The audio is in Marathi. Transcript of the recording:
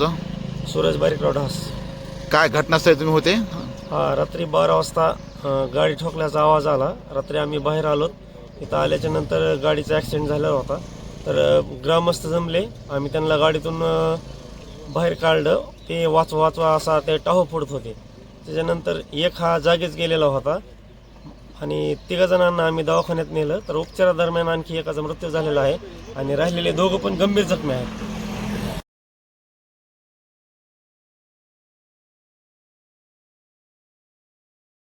तुमचं? सूरज बारीक रोडहास. काय घटनास्थळी तुम्ही होते? हा रात्री बारा वाजता अ, गाडी ठोकल्याचा आवाज आला. रात्री आम्ही बाहेर आलो. इथं आल्याच्यानंतर गाडीचा ॲक्सिडेंट झाला होता. तर अ, ग्रामस्थ जमले. आम्ही त्यांना गाडीतून अ, बाहेर काढलं. ते वाचवा वाचवा असा ते टाहो फोडत होते. त्याच्यानंतर एक हा जागीच गेलेला होता. आणि तिघा जणांना आम्ही दवाखान्यात नेलं. तर उपचारादरम्यान आणखी एकाचा मृत्यू झालेला आहे. आणि राहिलेले दोघं पण गंभीर जखमी आहेत.